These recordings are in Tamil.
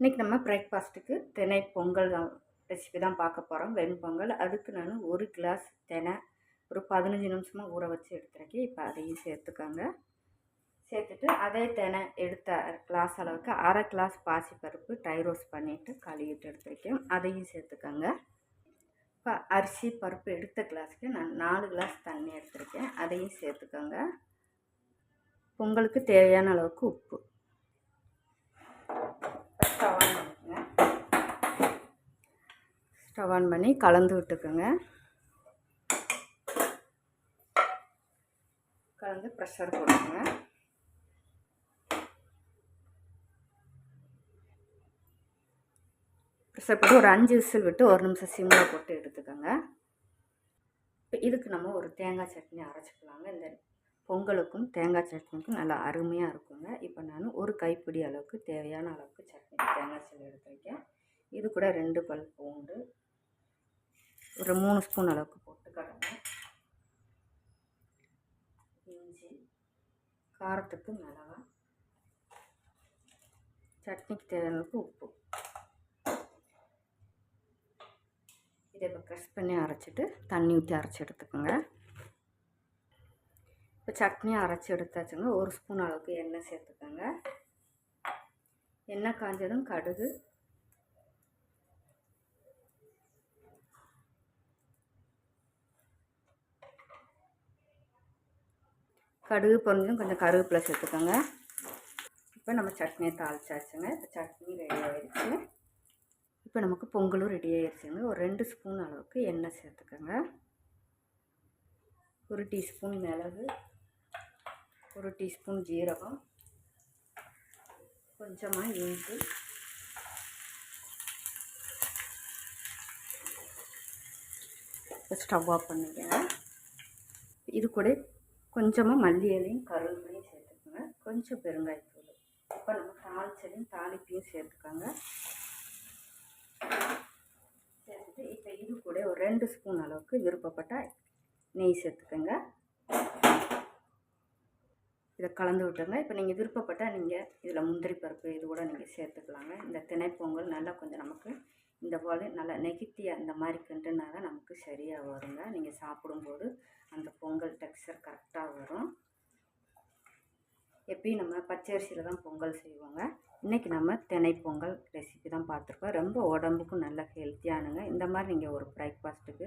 இன்றைக்கி நம்ம பிரேக்ஃபாஸ்ட்டுக்கு தினை பொங்கல் தான் ரெசிபி தான் பார்க்க போகிறோம் வெண்பொங்கல் அதுக்கு நான் ஒரு கிளாஸ் தினை ஒரு பதினஞ்சு நிமிஷமாக ஊற வச்சு எடுத்துருக்கேன். இப்போ அதையும் சேர்த்துக்கோங்க. சேர்த்துட்டு அதே தினை எடுத்த கிளாஸ் அளவுக்கு அரை கிளாஸ் பாசிப்பருப்பு டை பண்ணிவிட்டு கழுவிட்டு எடுத்துருக்கேன். அதையும் சேர்த்துக்கோங்க. இப்போ அரிசி பருப்பு எடுத்த கிளாஸுக்கு நான் நாலு கிளாஸ் தண்ணி எடுத்திருக்கேன். அதையும் சேர்த்துக்கோங்க. பொங்கலுக்கு தேவையான அளவுக்கு உப்பு ஸ்டவ் ஆன் பண்ணிக்கோங்க ஸ்டவ் ஆன் பண்ணி கலந்து விட்டுக்கோங்க. கலந்து ப்ரெஷர் கொடுங்க ப்ரெஷர் போட்டு ஒரு அஞ்சு விசில் விட்டு ஒரு நிமிஷம் சிம்மில் போட்டு எடுத்துக்கோங்க. இப்போ இதுக்கு நம்ம ஒரு தேங்காய் சட்னி அரைச்சிக்கலாங்க. இந்த பொங்கலுக்கும் தேங்காய் சட்னிக்கும் நல்லா அருமையாக இருக்குங்க. இப்போ நான் ஒரு கைப்பிடி அளவுக்கு தேவையான அளவுக்கு சட்னி தேங்காய் சட்னி எடுத்து வைக்கேன். இது கூட ரெண்டு பல் பூண்டு ஒரு மூணு ஸ்பூன் அளவுக்கு போட்டு கடலை இஞ்சி காரத்துக்கு மிளகா சட்னிக்கு தேவையான அளவுக்கு உப்பு. இதை இப்போ க்ரஷ் பண்ணி அரைச்சிட்டு தண்ணி ஊற்றி அரைச்சி எடுத்துக்கோங்க. இப்போ சட்னி அரைச்சி எடுத்தாச்சுங்க ஒரு ஸ்பூன் அளவுக்கு எண்ணெய் சேர்த்துக்கோங்க. எண்ணெய் காஞ்சதும் கடுகு கடுகு பொருந்தும் கொஞ்சம் கருவேப்பிலை சேர்த்துக்கோங்க. இப்போ நம்ம சட்னியை தாளிச்சாச்சுங்க. இப்போ சட்னி ரெடி ஆயிடுச்சு. இப்போ நமக்கு பொங்கலும் ரெடி ஆயிடுச்சுங்க ஒரு ரெண்டு ஸ்பூன் அளவுக்கு எண்ணெய் சேர்த்துக்கோங்க. ஒரு டீஸ்பூன் மிளகு ஒரு டீஸ்பூன் ஜீரகம் கொஞ்சமாக இஞ்சி ஸ்டவ் ஆஃப் பண்ணிக்கோங்க இது கூட கொஞ்சமாக மல்லி இலையும் கருவேப்பிலையும் சேர்த்துக்கோங்க. கொஞ்சம் பெருங்காயத்தூள் இப்போ நம்ம தாளிச்சதையும் தாளிப்பையும் சேர்த்துக்கோங்க. சேர்த்துட்டு இப்போ இது கூட ஒரு ரெண்டு ஸ்பூன் அளவுக்கு விருப்பப்பட்ட நெய் சேர்த்துக்கோங்க. இதை கலந்து விட்டுருங்க. இப்போ நீங்கள் விருப்பப்பட்டால் நீங்கள் இதில் முந்திரி பருப்பு இது கூட நீங்கள் சேர்த்துக்கலாங்க. இந்த திணைப்பொங்கல் நல்லா கொஞ்சம் நமக்கு இந்த போல் நல்லா நெகித்தியாக இந்த மாதிரி கிண்டுனா தான் நமக்கு சரியாக வருங்க. நீங்கள் சாப்பிடும்போது அந்த பொங்கல் டெக்ஸ்சர் கரெக்டாக வரும். எப்பயும் நம்ம பச்சரிசியில் தான் பொங்கல் செய்வோங்க. இன்றைக்கி நம்ம தினை பொங்கல் ரெசிபி தான் பார்த்துருக்கோம். ரொம்ப உடம்புக்கும் நல்ல ஹெல்த்தியானுங்க இந்த மாதிரி நீங்கள் ஒரு பிரேக்ஃபாஸ்ட்டுக்கு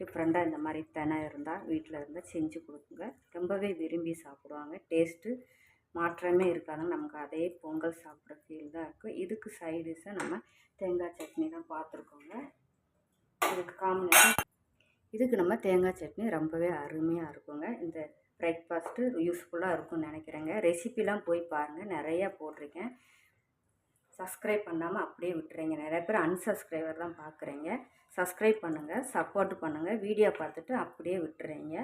டிஃப்ரெண்ட்டாக இந்த மாதிரி தினை இருந்தால் வீட்டில் இருந்தால் செஞ்சு கொடுக்குங்க ரொம்பவே விரும்பி சாப்பிடுவாங்க. டேஸ்ட்டு மாற்றமே இருக்காதுங்க நமக்கு அதே பொங்கல் சாப்பிட்ற ஃபீல் தான் இருக்கும் இதுக்கு சைடிஷாக நம்ம தேங்காய் சட்னி தான் பார்த்துருக்கோங்க. இதுக்கு காம்பினேஷன் இதுக்கு நம்ம தேங்காய் சட்னி ரொம்பவே அருமையாக இருக்குங்க. இந்த பிரேக்ஃபாஸ்ட்டு யூஸ்ஃபுல்லாக இருக்கும்னு நினைக்கிறேங்க. ரெசிபிலாம் போய் பாருங்கள் நிறையா போட்டிருக்கேன். சப்ஸ்கிரைப் பண்ணாமல் அப்படியே விட்டுறீங்க. நிறைய பேர் அன்சப்ஸ்கிரைபர் தான் பார்க்குறீங்க. சப்ஸ்கிரைப் பண்ணுங்கள் சப்போர்ட் பண்ணுங்கள் வீடியோ பார்த்துட்டு அப்படியே விட்டுறீங்க.